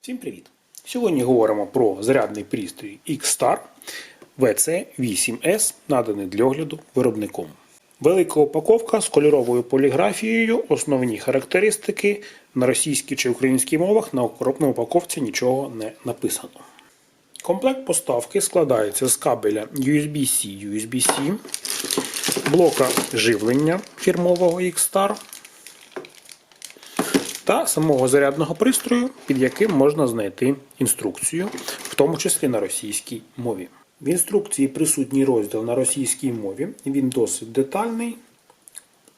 Всім привіт! Сьогодні говоримо про зарядний пристрій X-Star VC8S, наданий для огляду виробником. Велика упаковка з кольоровою поліграфією, основні характеристики на російській чи українській мовах на окропній упаковці нічого не написано. Комплект поставки складається з кабеля USB-C USB-C, блока живлення фірмового X-Star та самого зарядного пристрою, під яким можна знайти інструкцію, в тому числі на російській мові. В інструкції присутній розділ на російській мові, він досить детальний.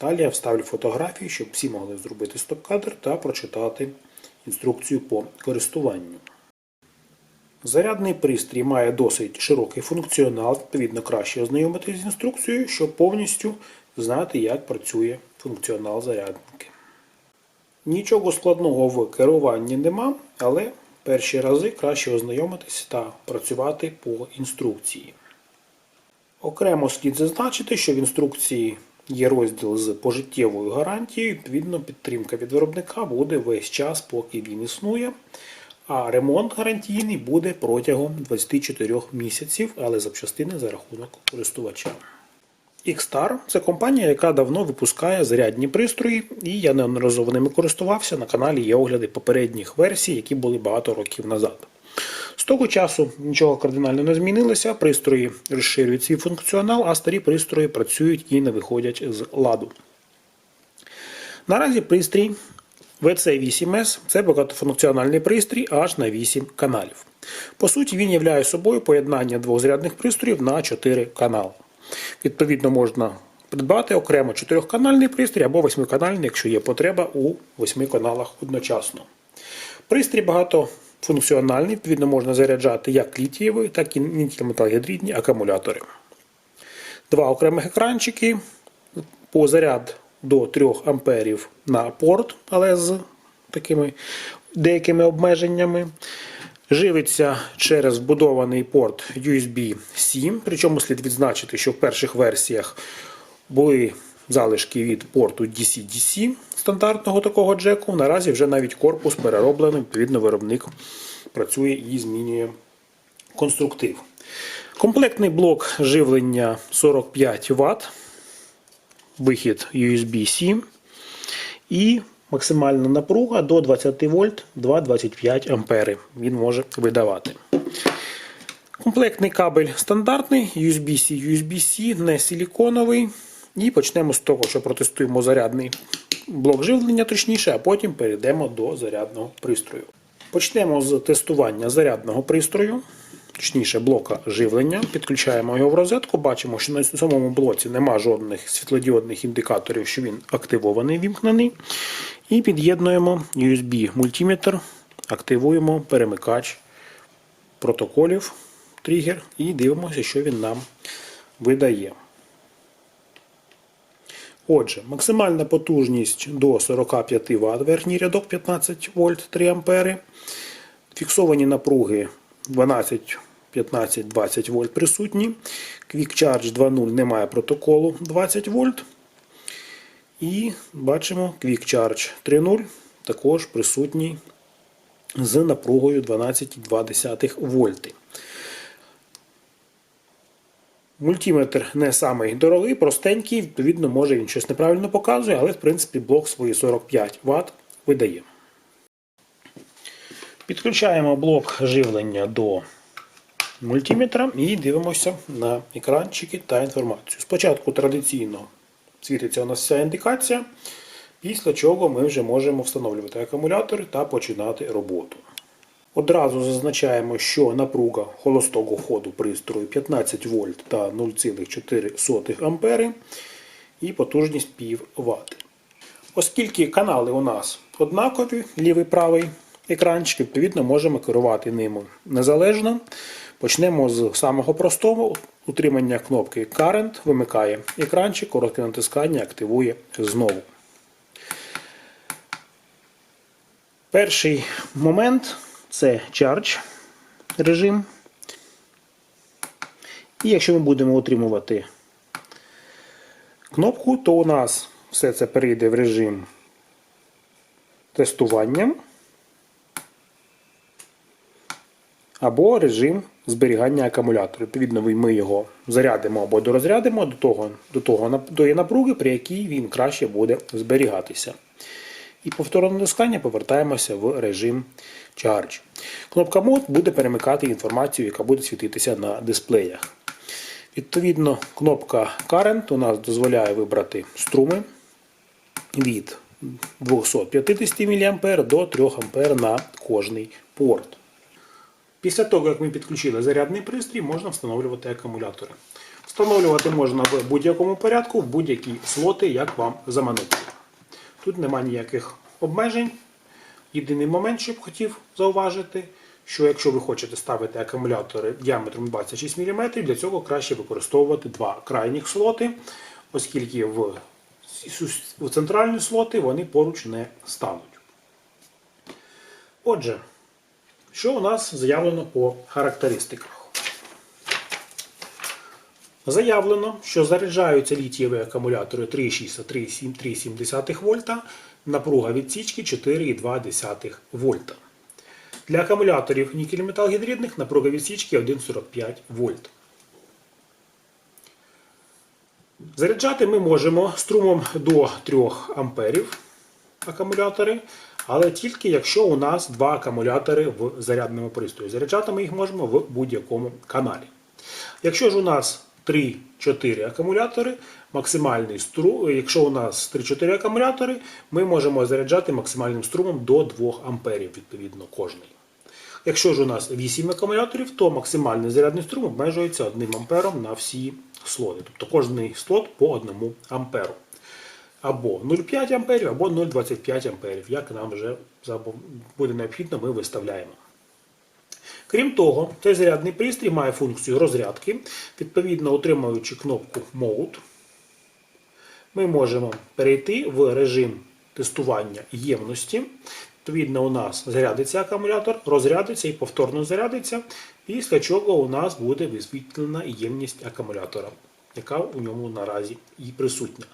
Далі я вставлю фотографії, щоб всі могли зробити стоп-кадр та прочитати інструкцію по користуванню. Зарядний пристрій має досить широкий функціонал, відповідно краще ознайомитись з інструкцією, щоб повністю знати, як працює функціонал зарядники. Нічого складного в керуванні нема, але перші рази краще ознайомитися та працювати по інструкції. Окремо слід зазначити, що в інструкції є розділ з пожиттєвою гарантією, відповідно, підтримка від виробника буде весь час, поки він існує. А ремонт гарантійний буде протягом 24 місяців, але запчастини за рахунок користувача. Xstar – це компанія, яка давно випускає зарядні пристрої, і я неодноразово ними користувався. На каналі є огляди попередніх версій, які були багато років назад. З того часу нічого кардинально не змінилося, пристрої розширюють свій функціонал, а старі пристрої працюють і не виходять з ладу. Наразі пристрій VC8S це багатофункціональний пристрій аж на 8 каналів. По суті, він являє собою поєднання двох зарядних пристроїв на 4 канали. Відповідно, можна придбати окремо 4-канальний пристрій або 8-канальний, якщо є потреба у 8 каналах одночасно. Пристрій багатофункціональний, відповідно, можна заряджати як літієві, так і нікель-металгідридні акумулятори. Два окремих екранчики по заряд до 3 амперів на порт, але з такими деякими обмеженнями. Живиться через вбудований порт USB-C, причому слід відзначити, що в перших версіях були залишки від порту DC-DC стандартного такого джеку. Наразі вже навіть корпус перероблений, відповідно, виробник працює і змінює конструктив. Комплектний блок живлення 45 Вт, вихід USB-C і максимальна напруга до 20 вольт 2,25 ампери він може видавати. Комплектний кабель стандартний, USB-C, USB-C, не силіконовий. І почнемо з того, що протестуємо зарядний блок живлення, точніше, а потім перейдемо до зарядного пристрою. Почнемо з тестування зарядного пристрою, точніше блока живлення. Підключаємо його в розетку. Бачимо, що на самому блоці нема жодних світлодіодних індикаторів, що він активований, вімкнений. І під'єднуємо USB-мультиметр, активуємо перемикач протоколів тригер і дивимося, що він нам видає. Отже, максимальна потужність до 45 Вт, верхній рядок 15 вольт 3 ампери. Фіксовані напруги 12, 15, 20 вольт присутні. Quick Charge 2.0 немає протоколу 20 вольт. І бачимо Quick Charge 3.0 також присутній з напругою 12,2 вольти. Мультиметр не самий дорогий, простенький, відповідно, може він щось неправильно показує, але в принципі блок свої 45 Вт видає. Підключаємо блок живлення до мультиметра і дивимося на екранчики та інформацію. Спочатку традиційно світиться у нас вся індикація, після чого ми вже можемо встановлювати акумулятори та починати роботу. Одразу зазначаємо, що напруга холостого ходу пристрою 15 вольт та 0,4 ампери і потужність пів Вт. Оскільки канали у нас однакові, лівий правий екранчик, відповідно можемо керувати ними незалежно. Почнемо з самого простого. Утримання кнопки Current вимикає екранчик, коротке натискання активує знову. Перший момент це Charge режим. І якщо ми будемо утримувати кнопку, то у нас все це перейде в режим тестування. Або режим зберігання акумулятора. Відповідно, ми його зарядимо або дорозрядимо до того, до того тої напруги, при якій він краще буде зберігатися. І повторне натискання повертаємося в режим Charge. Кнопка Mode буде перемикати інформацію, яка буде світитися на дисплеях. Відповідно, кнопка Current у нас дозволяє вибрати струми від 250 мА до 3 А на кожний порт. Після того, як ми підключили зарядний пристрій, можна встановлювати акумулятори. Встановлювати можна в будь-якому порядку, в будь-які слоти, як вам заманити. Тут немає ніяких обмежень. Єдиний момент, що б хотів зауважити, що якщо ви хочете ставити акумулятори діаметром 26 мм, для цього краще використовувати два крайніх слоти, оскільки в центральні слоти вони поруч не стануть. Отже, що у нас заявлено по характеристиках? Заявлено, що заряджаються літієві акумулятори 3,6 та 3,7 3,7 вольта, напруга відсічки 4,2 вольта. Для акумуляторів нікель-метал-гідридних напруга відсічки 1,45 вольт. Заряджати ми можемо струмом до 3 амперів акумулятори, але тільки якщо у нас два акумулятори в зарядному пристрої. Заряджати ми їх можемо в будь-якому каналі. Якщо ж у нас 3-4 акумулятори, максимальний струм, якщо у нас 3-4 акумулятори, ми можемо заряджати максимальним струмом до 2 амперів, відповідно, кожний. Якщо ж у нас 8 акумуляторів, то максимальний зарядний струм обмежується 1 ампером на всі слоти. Тобто кожний слот по 1 амперу. Або 0,5 амперів, або 0,25 амперів. Як нам вже буде необхідно, ми виставляємо. Крім того, цей зарядний пристрій має функцію розрядки. Відповідно, отримуючи кнопку Mode, ми можемо перейти в режим тестування ємності. Відповідно, у нас зарядиться акумулятор, розрядиться і повторно зарядиться, після чого у нас буде висвітлена ємність акумулятора, яка у ньому наразі і присутня.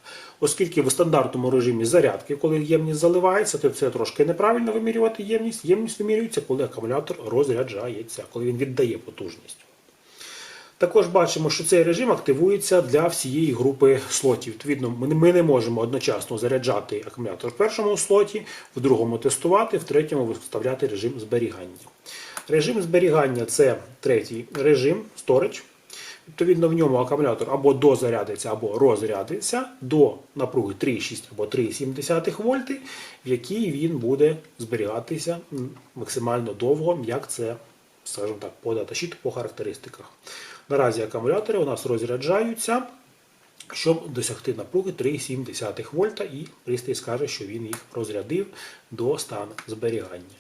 Оскільки в стандартному режимі зарядки, коли ємність заливається, то це трошки неправильно вимірювати ємність. Ємність вимірюється, коли акумулятор розряджається, коли він віддає потужність. Також бачимо, що цей режим активується для всієї групи слотів. Відповідно, ми не можемо одночасно заряджати акумулятор в першому слоті, в другому тестувати, в третьому виставляти режим зберігання. Режим зберігання це третій режим Storage. Відповідно, в ньому акумулятор або дозарядиться, або розрядиться до напруги 3,6 або 3,7 вольти, в якій він буде зберігатися максимально довго, як це, скажімо так, по даташіту по характеристиках. Наразі акумулятори у нас розряджаються, щоб досягти напруги 3,7 вольта, і пристрій скаже, що він їх розрядив до стану зберігання.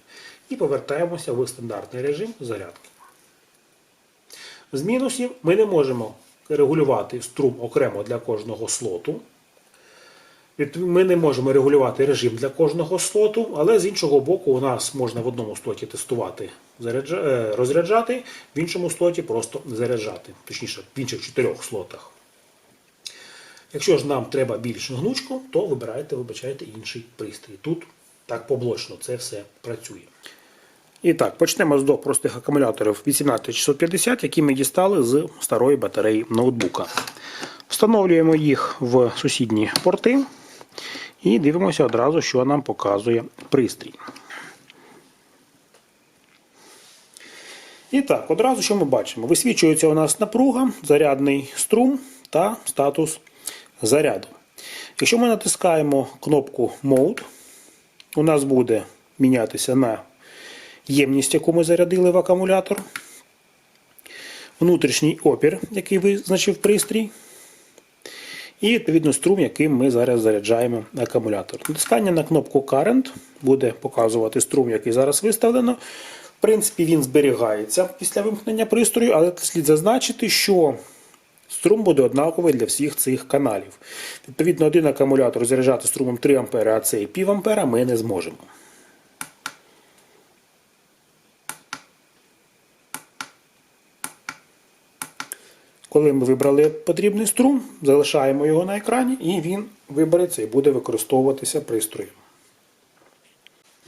І повертаємося в стандартний режим зарядки. З мінусів ми не можемо регулювати струм окремо для кожного слоту. Ми не можемо регулювати режим для кожного слоту, але з іншого боку, у нас можна в одному слоті тестувати, розряджати, в іншому слоті просто заряджати, точніше, в інших чотирьох слотах. Якщо ж нам треба більш гнучко, то вибирайте, вибачайте інший пристрій. Тут так поблочно це все працює. І так, почнемо з двох простих акумуляторів 18650, які ми дістали з старої батареї ноутбука. Встановлюємо їх в сусідні порти і дивимося одразу, що нам показує пристрій. І так, одразу що ми бачимо? Висвічується у нас напруга, зарядний струм та статус заряду. Якщо ми натискаємо кнопку Mode, у нас буде мінятися на ємність, яку ми зарядили в акумулятор, внутрішній опір, який визначив пристрій, і відповідно струм, яким ми зараз заряджаємо акумулятор. Натискання на кнопку Current буде показувати струм, який зараз виставлено. В принципі, він зберігається після вимкнення пристрою, але слід зазначити, що струм буде однаковий для всіх цих каналів. Відповідно, один акумулятор заряджати струмом 3 А, а цей пів ампера ми не зможемо. Коли ми вибрали потрібний струм, залишаємо його на екрані і він вибереться і буде використовуватися пристроєм.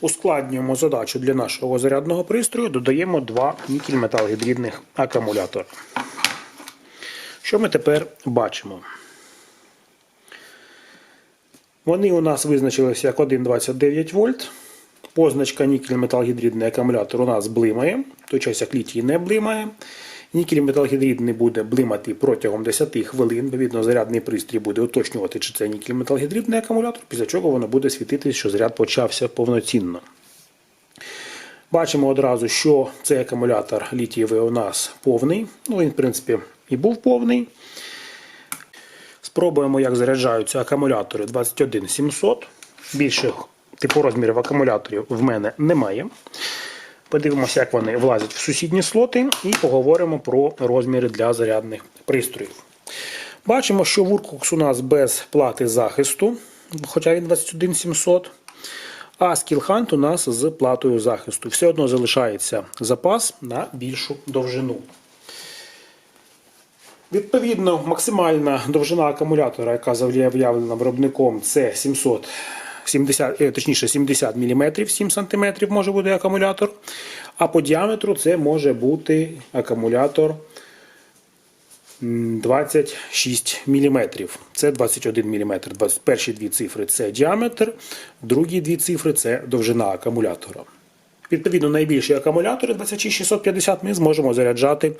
Ускладнюємо задачу для нашого зарядного пристрою, додаємо два нікель-металгідридних акумулятори. Що ми тепер бачимо? Вони у нас визначилися як 1,29 вольт. Позначка нікель-металгідридний акумулятор у нас блимає, в той час як літій не блимає. Нікель-металгідридний буде блимати протягом 10 хвилин. Відповідно, зарядний пристрій буде уточнювати, чи це нікель-металгідридний акумулятор, після чого воно буде світити, що заряд почався повноцінно. Бачимо одразу, що цей акумулятор літієвий у нас повний. Ну, він, в принципі, і був повний. Спробуємо, як заряджаються акумулятори 21700. Більших типу розмірів акумуляторів в мене немає. Подивимося, як вони влазять в сусідні слоти, і поговоримо про розміри для зарядних пристроїв. Бачимо, що вуркукс у нас без плати захисту, хоча він 21700. А скілхант у нас з платою захисту. Все одно залишається запас на більшу довжину. Відповідно, максимальна довжина акумулятора, яка заявлена виробником, це 700 70, е, точніше 70 мм, 7 см може бути акумулятор. А по діаметру це може бути акумулятор 26 мм. Це 21 мм. Перші дві цифри це діаметр, другі дві цифри це довжина акумулятора. Відповідно, найбільші акумулятори 26650 ми зможемо заряджати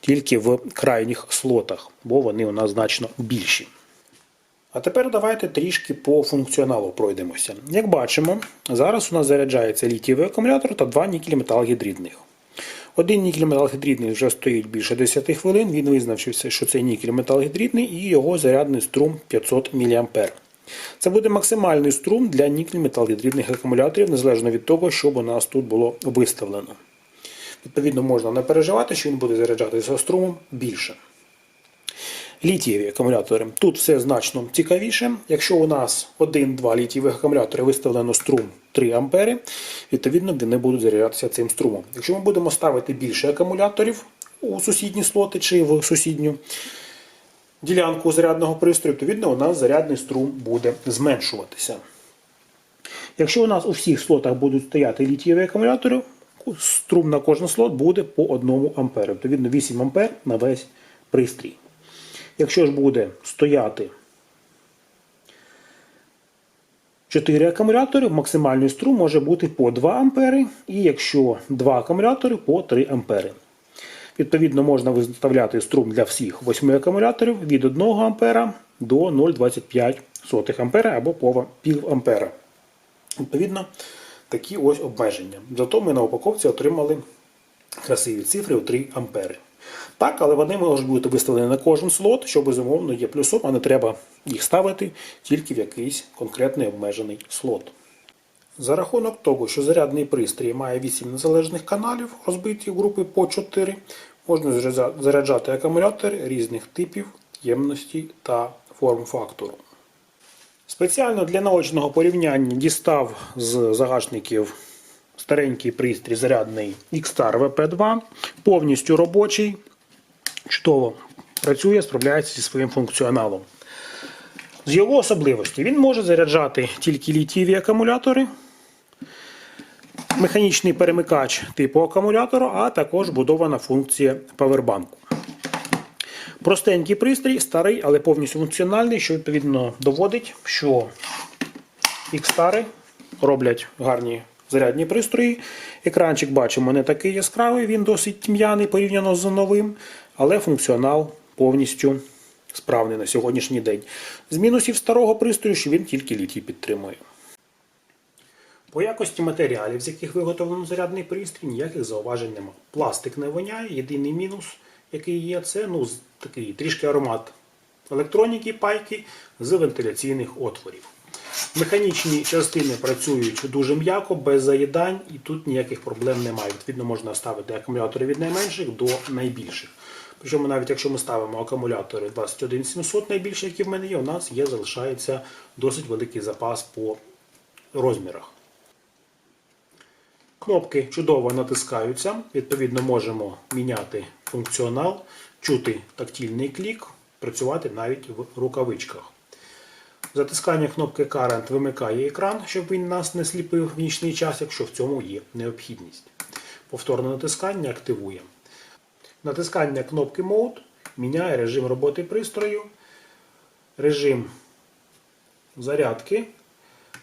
тільки в крайніх слотах, бо вони у нас значно більші. А тепер давайте трішки по функціоналу пройдемося. Як бачимо, зараз у нас заряджається літієвий акумулятор та два нікель-металгідридних. Один нікель-металгідридний вже стоїть більше 10 хвилин, він визначився, що це нікель-металгідридний і його зарядний струм 500 мА. Це буде максимальний струм для нікель-металгідридних акумуляторів, незалежно від того, що б у нас тут було виставлено. Відповідно, можна не переживати, що він буде заряджатися струмом більше. Літієві акумулятори. Тут все значно цікавіше. Якщо у нас 1-2 літієвих акумулятори виставлено струм 3 А, відповідно вони будуть заряджатися цим струмом. Якщо ми будемо ставити більше акумуляторів у сусідні слоти чи в сусідню ділянку зарядного пристрою, то відповідно у нас зарядний струм буде зменшуватися. Якщо у нас у всіх слотах будуть стояти літієві акумулятори, струм на кожен слот буде по 1 А. Відповідно 8 А на весь пристрій. Якщо ж буде стояти 4 акумулятори, максимальний струм може бути по 2 А, і якщо 2 акумулятори по 3 А. Відповідно, можна виставляти струм для всіх 8 акумуляторів від 1 А до 0,25 А або пів ампера. Відповідно, такі ось обмеження. Зато ми на упаковці отримали красиві цифри у 3 ампери. Так, але вони можуть бути виставлені на кожен слот, що безумовно є плюсом, а не треба їх ставити тільки в якийсь конкретний обмежений слот. За рахунок того, що зарядний пристрій має 8 незалежних каналів, розбиті групи по 4, можна заряджати акумулятори різних типів, ємності та форм-фактору. Спеціально для наочного порівняння дістав з загашників старенький пристрій зарядний Xstar VP2, повністю робочий, чудово працює, справляється зі своїм функціоналом. З його особливості він може заряджати тільки літієві акумулятори, механічний перемикач типу акумулятора, а також будована функція павербанку. Простенький пристрій, старий, але повністю функціональний, що відповідно доводить, що Xstar роблять гарні зарядні пристрої. Екранчик бачимо не такий яскравий, він досить тьмяний порівняно з новим, але функціонал повністю справний на сьогоднішній день. З мінусів старого пристрою, що він тільки літій підтримує. По якості матеріалів, з яких виготовлено зарядний пристрій, ніяких зауважень нема. Пластик не воняє, єдиний мінус, який є, це ну, такий трішки аромат електроніки, пайки з вентиляційних отворів. Механічні частини працюють дуже м'яко, без заїдань, і тут ніяких проблем немає. Відповідно, можна ставити акумулятори від найменших до найбільших. Причому навіть якщо ми ставимо акумулятори 21700 найбільші, які в мене є, у нас є, залишається досить великий запас по розмірах. Кнопки чудово натискаються, відповідно, можемо міняти функціонал, чути тактильний клік, працювати навіть в рукавичках. Затискання кнопки Current вимикає екран, щоб він нас не сліпив в нічний час, якщо в цьому є необхідність. Повторне натискання активує. Натискання кнопки Mode міняє режим роботи пристрою, режим зарядки,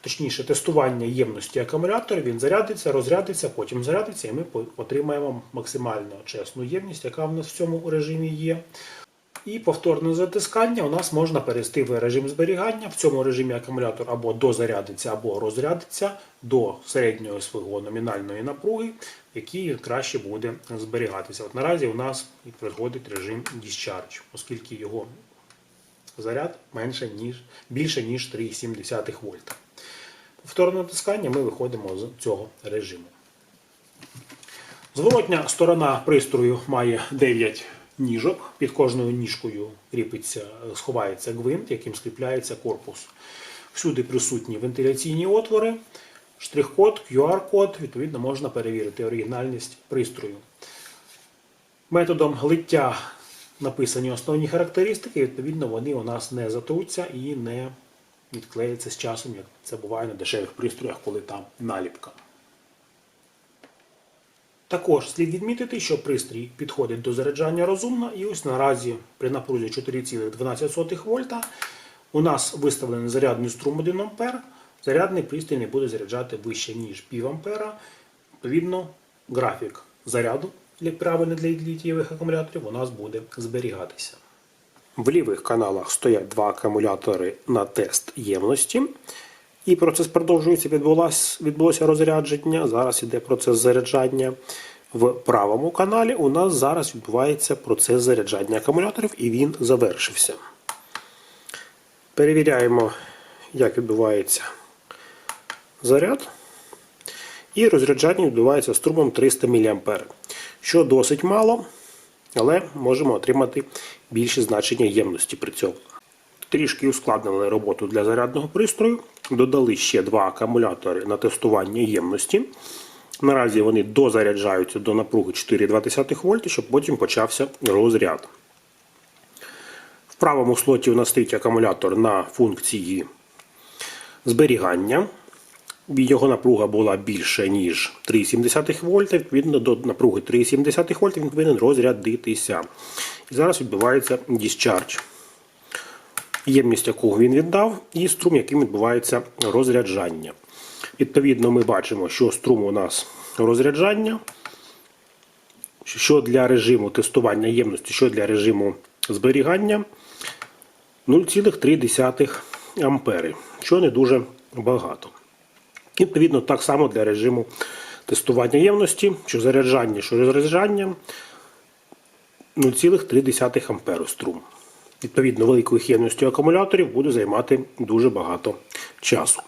точніше тестування ємності акумулятора, він зарядиться, розрядиться, потім зарядиться, і ми отримаємо максимально чесну ємність, яка в нас в цьому режимі є. І повторне затискання у нас можна перейти в режим зберігання. В цьому режимі акумулятор або дозарядиться, або розрядиться до середньої свого номінальної напруги, в якій краще буде зберігатися. От наразі у нас приходить режим Discharge, оскільки його заряд менше, ніж, більше, ніж 3,7 вольта. Повторне натискання ми виходимо з цього режиму. Зворотня сторона пристрою має 9 ніжок. Під кожною ніжкою кріпиться, сховається гвинт, яким скріпляється корпус. Всюди присутні вентиляційні отвори, штрих-код, QR-код. Відповідно, можна перевірити оригінальність пристрою. Методом лиття написані основні характеристики, відповідно, вони у нас не затруться і не відклеяться з часом, як це буває на дешевих пристроях, коли там наліпка. Також слід відмітити, що пристрій підходить до заряджання розумно, і ось наразі при напрузі 4,12 вольта у нас виставлений зарядний струм 1 А. Зарядний пристрій не буде заряджати вище, ніж пів ампера. Відповідно, графік заряду для правильно для літієвих акумуляторів у нас буде зберігатися. В лівих каналах стоять два акумулятори на тест ємності. І процес продовжується, відбулося, відбулося розрядження. Зараз іде процес заряджання. В правому каналі у нас зараз відбувається процес заряджання акумуляторів і він завершився. Перевіряємо, як відбувається заряд. І розряджання відбувається струмом 300 мА, що досить мало, але можемо отримати більше значення ємності при цьому. Трішки ускладнили роботу для зарядного пристрою. Додали ще два акумулятори на тестування ємності. Наразі вони дозаряджаються до напруги 4,2 вольт, щоб потім почався розряд. В правому слоті у нас стоїть акумулятор на функції зберігання. Його напруга була більше, ніж 3,7 вольта. Відповідно до напруги 3,7 вольта він повинен розрядитися. І зараз відбувається discharge ємність, яку він віддав, і струм, яким відбувається розряджання. Відповідно, ми бачимо, що струм у нас розряджання, що для режиму тестування ємності, що для режиму зберігання 0,3 ампери, що не дуже багато. Відповідно, так само для режиму тестування ємності, що заряджання, що розряджання 0,3 амперу струм. Відповідно, великою ємністю акумуляторів буде займати дуже багато часу.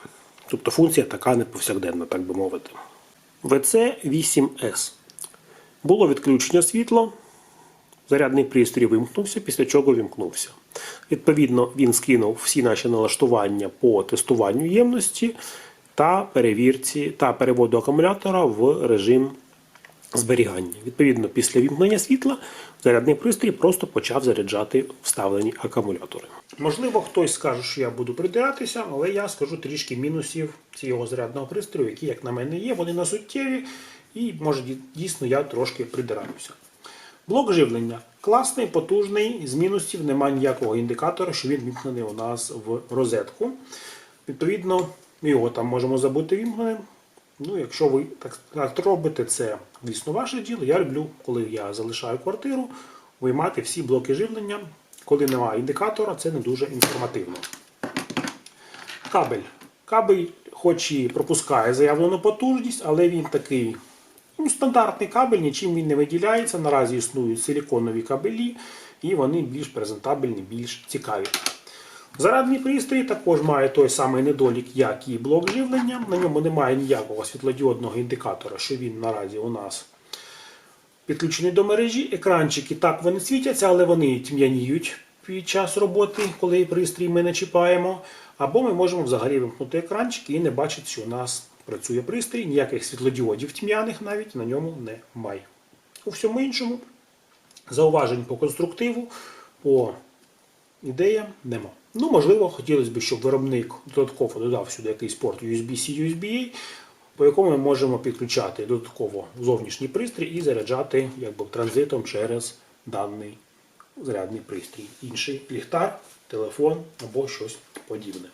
Тобто функція така не повсякденна, так би мовити. VC8S. Було відключення світла. Зарядний пристрій вимкнувся, після чого вімкнувся. Відповідно, він скинув всі наші налаштування по тестуванню ємності та перевірці та переводу акумулятора в режим зберігання. Відповідно, після вімкнення світла зарядний пристрій просто почав заряджати вставлені акумулятори. Можливо, хтось скаже, що я буду придиратися, але я скажу трішки мінусів цього зарядного пристрою, які, як на мене, є. Вони на суттєві, і може дійсно я трошки придираюся. Блок живлення класний, потужний, з мінусів немає ніякого індикатора, що він вімкнений у нас в розетку. Відповідно, ми його там можемо забути вімкненим. Ну, якщо ви так, робите, це дійсно ваше діло. Я люблю, коли я залишаю квартиру, виймати всі блоки живлення. Коли немає індикатора, це не дуже інформативно. Кабель. Кабель, хоч і пропускає заявлену потужність, але він такий ну, стандартний кабель, нічим він не виділяється. Наразі існують силіконові кабелі, і вони більш презентабельні, більш цікаві. Зарядний пристрій також має той самий недолік, як і блок живлення. На ньому немає ніякого світлодіодного індикатора, що він наразі у нас підключений до мережі. Екранчики так вони світяться, але вони тьмяніють під час роботи, коли пристрій ми не чіпаємо. Або ми можемо взагалі вимкнути екранчики і не бачити, що у нас працює пристрій, ніяких світлодіодів тьмяних навіть на ньому немає. У всьому іншому зауважень по конструктиву, по ідея нема. Ну, можливо, хотілося б, щоб виробник додатково додав сюди якийсь порт USB-C, USB-A, по якому ми можемо підключати додатково зовнішній пристрій і заряджати якби, транзитом через даний зарядний пристрій. Інший ліхтар, телефон або щось подібне.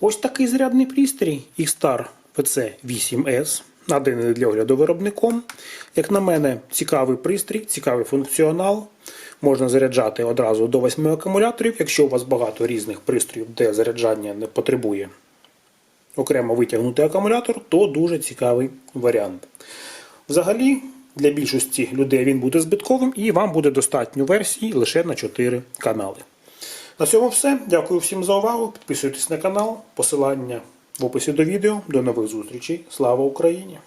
Ось такий зарядний пристрій X-Star PC8S, наданий для огляду виробником. Як на мене, цікавий пристрій, цікавий функціонал. Можна заряджати одразу до 8 акумуляторів, якщо у вас багато різних пристроїв, де заряджання не потребує окремо витягнути акумулятор, то дуже цікавий варіант. Взагалі, для більшості людей він буде збитковим і вам буде достатньо версій лише на 4 канали. На цьому все. Дякую всім за увагу. Підписуйтесь на канал, посилання в описі до відео. До нових зустрічей. Слава Україні!